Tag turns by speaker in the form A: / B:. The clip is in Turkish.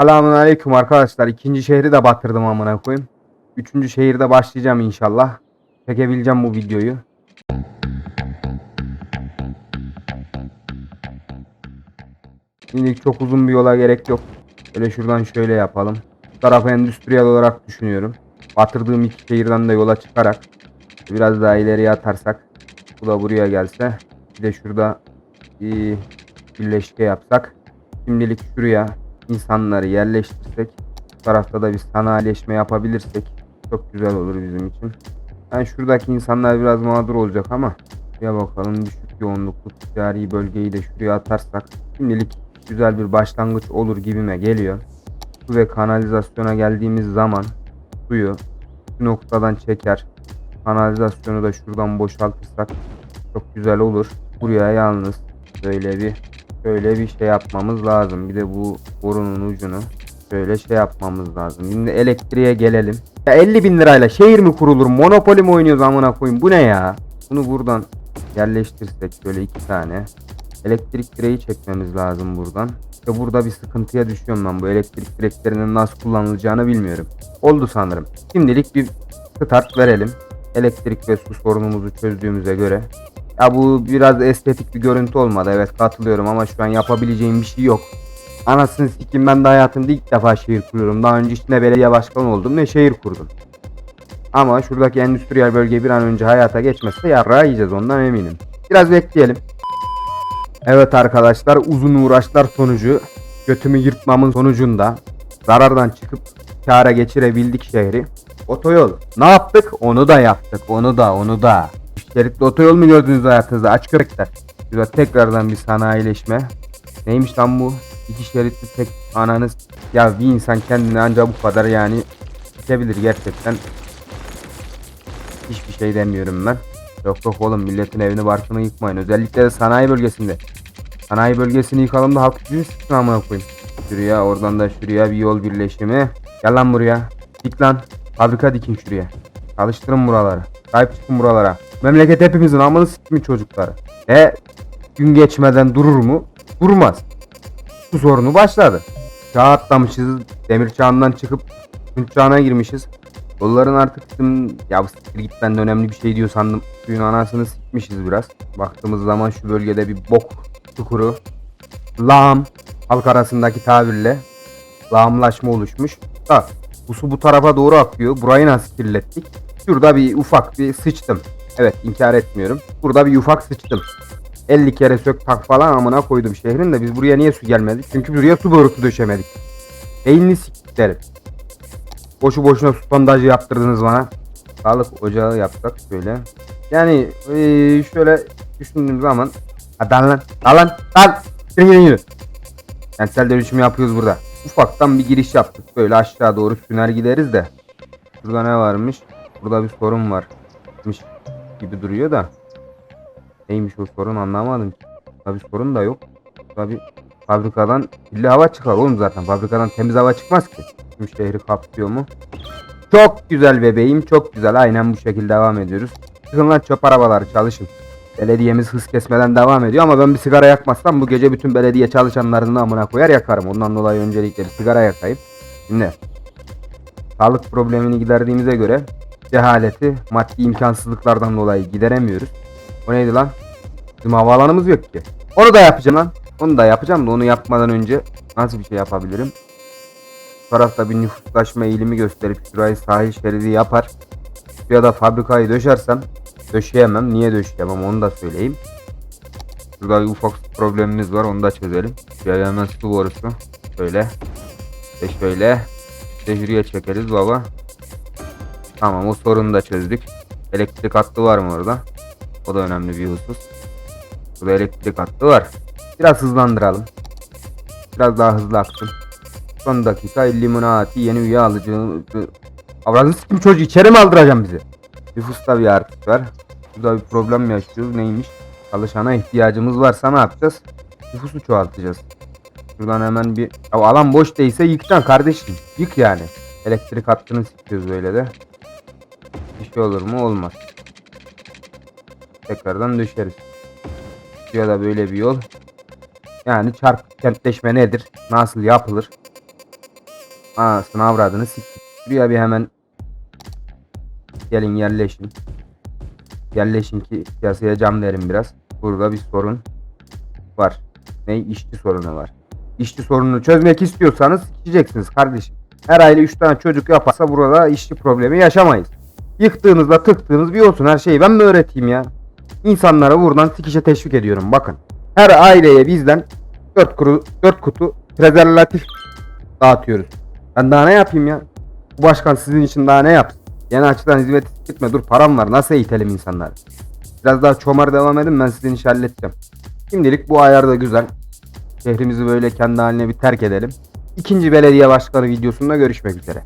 A: Selamun aleyküm arkadaşlar. İkinci şehri de batırdım amına koyayım. Üçüncü şehirde başlayacağım inşallah. Çekebileceğim bu videoyu. Şimdi çok uzun bir yola gerek yok. Böyle şuradan şöyle yapalım. Bu tarafı endüstriyel olarak düşünüyorum. Batırdığım iki şehirden de yola çıkarak biraz daha ileriye atarsak bu da buraya gelse bir de şurada bir birleşke yapsak şimdilik şuraya insanları yerleştirsek bu tarafta da bir sanayileşme yapabilirsek çok güzel olur bizim için. Yani şuradaki insanlar biraz mağdur olacak ama ya bakalım düşük yoğunluklu ticari bölgeyi de şuraya atarsak şimdilik güzel bir başlangıç olur gibime geliyor. Su ve kanalizasyona geldiğimiz zaman suyu şu noktadan çeker. Kanalizasyonu da şuradan boşaltırsak çok güzel olur. Buraya yalnız böyle bir şöyle bir şey yapmamız lazım. Bir de bu borunun ucunu şöyle şey yapmamız lazım. Şimdi elektriğe gelelim. Ya 50 bin lirayla şehir mi kurulur? Monopoly mi oynuyoruz amına koyayım? Bu ne ya? Bunu buradan yerleştirsek şöyle iki tane. Elektrik direği çekmemiz lazım buradan. İşte burada bir sıkıntıya düşüyorum ben. Bu elektrik direklerinin nasıl kullanılacağını bilmiyorum. Oldu sanırım. Şimdilik bir start verelim. Elektrik ve su sorunumuzu çözdüğümüze göre. Ya bu biraz estetik bir görüntü olmadı. Evet katılıyorum ama şu an yapabileceğim bir şey yok. Anasını sikim ben de hayatımda ilk defa şehir kuruyorum. Daha önce ne belediye başkanı oldum ne şehir kurdum. Ama şuradaki endüstriyel bölge bir an önce hayata geçmezse yarrağı yiyeceğiz ondan eminim. Biraz bekleyelim. Evet arkadaşlar uzun uğraşlar sonucu götümü yırtmamın sonucunda zarardan çıkıp kâra geçirebildik şehri. Otoyol. Ne yaptık? Onu da yaptık. Onu da onu da. Şeritli otoyol mu gördünüz hayatınızda? Aç köpekler. Şurada tekrardan bir sanayileşme. Neymiş lan bu? İki şeritli tek ananız. Ya bir insan kendini ancak bu kadar yani çekebilir gerçekten. Hiçbir şey demiyorum ben. Yok yok oğlum milletin evini barkını yıkmayın. Özellikle de sanayi bölgesinde. Sanayi bölgesini yıkalım da halk gücünü sıksın amına koyayım. Şuraya oradan da şuraya bir yol birleşimi. Gel lan buraya. Dik lan. Fabrika dikin şuraya. Çalıştırın buraları. Sahip çıkın buralara. Memleket hepimizin amını sikmi çocukları. E gün geçmeden durur mu? Durmaz. Bu sorunu başladı. Çağ atlamışız. Demir çağından çıkıp Tunç çağına girmişiz. Yolların artık bizim ya bu siktir git ben de önemli bir şey diyor sandım. Suyun anasını sikmişiz biraz. Baktığımız zaman şu bölgede bir bok çukuru. Lağım halk arasındaki tabirle lağımlaşma oluşmuş. Da bu su bu tarafa doğru akıyor. Burayı nasıl kirlettik? Şurada bir ufak bir sıçtım. Evet inkar etmiyorum. Burada bir ufak sıçtım. 50 kere sök tak falan amına koydum şehrin de biz buraya niye su gelmedik? Çünkü buraya su borusu döşemedik. Beynini siktiklerim. Boşu boşuna su sondajı yaptırdınız bana. Sağlık ocağı yapsak böyle. Yani eee, şöyle düşündüğüm zaman Ha lan lan lan lan Yürü yürü yürü Kentsel dönüşüm yapıyoruz burada Ufaktan bir giriş yaptık böyle aşağı doğru süner gideriz de Burada ne varmış Burada bir sorun varmış gibi duruyor da. Neymiş o sorun anlamadım. Tabi sorun da yok. Tabi fabrikadan kirli hava çıkar oğlum zaten. Fabrikadan temiz hava çıkmaz ki. Tüm şehri kaplıyor mu? Çok güzel bebeğim çok güzel. Aynen bu şekilde devam ediyoruz. Çıkın lan çöp arabaları çalışın. Belediyemiz hız kesmeden devam ediyor ama ben bir sigara yakmazsam bu gece bütün belediye çalışanlarını amına koyar yakarım. Ondan dolayı öncelikle bir sigara yakayım. Şimdi sağlık problemini giderdiğimize göre cehaleti maddi imkansızlıklardan dolayı gideremiyoruz. O neydi lan? Bizim havaalanımız yok ki. Onu da yapacağım lan. Onu da yapacağım da onu yapmadan önce nasıl bir şey yapabilirim? Bu tarafta bir nüfuslaşma eğilimi gösterip şurayı sahil şeridi yapar. Ya da fabrikayı döşersem Döşeyemem. Niye döşeyemem onu da söyleyeyim. Şurada bir ufak problemimiz var onu da çözelim. Şöyle hemen su borusu. Şöyle. Ve şöyle. Şuraya çekeriz baba. Tamam o sorunu da çözdük. Elektrik hattı var mı orada? O da önemli bir husus. Burada elektrik hattı var. Biraz hızlandıralım. Biraz daha hızlı aksın. Son dakika Illuminati yeni üye alıcı. Avradını sikim çocuğu içeri mi aldıracağım bizi? Nüfusta bir artış var. Burada bir problem yaşıyoruz. Neymiş? Çalışana ihtiyacımız varsa ne yapacağız? Nüfusu çoğaltacağız. Şuradan hemen bir... Ya alan boş değilse yıkacaksın kardeşim. Yık yani. Elektrik hattını sikiyoruz böyle de. Şey olur mu? Olmaz. Tekrardan düşeriz. Ya da böyle bir yol. Yani çarp kentleşme nedir? Nasıl yapılır? Aa sınav avradını siktik. Şuraya bir hemen gelin yerleşin. Yerleşin ki piyasaya cam verin biraz. Burada bir sorun var. Ne? İşçi sorunu var. İşçi sorununu çözmek istiyorsanız sikeceksiniz kardeşim. Her aile 3 tane çocuk yaparsa burada işçi problemi yaşamayız. Yıktığınızda tıktığınız bir olsun her şeyi ben mi öğreteyim ya? İnsanlara buradan sikişe teşvik ediyorum bakın. Her aileye bizden 4, kuru, 4 kutu prezervatif dağıtıyoruz. Ben daha ne yapayım ya? Bu başkan sizin için daha ne yapsın? Yeni açıdan hizmet gitme dur param var nasıl eğitelim insanları? Biraz daha çomar devam edin ben sizin işi halledeceğim. Şimdilik bu ayar da güzel. Şehrimizi böyle kendi haline bir terk edelim. İkinci belediye başkanı videosunda görüşmek üzere.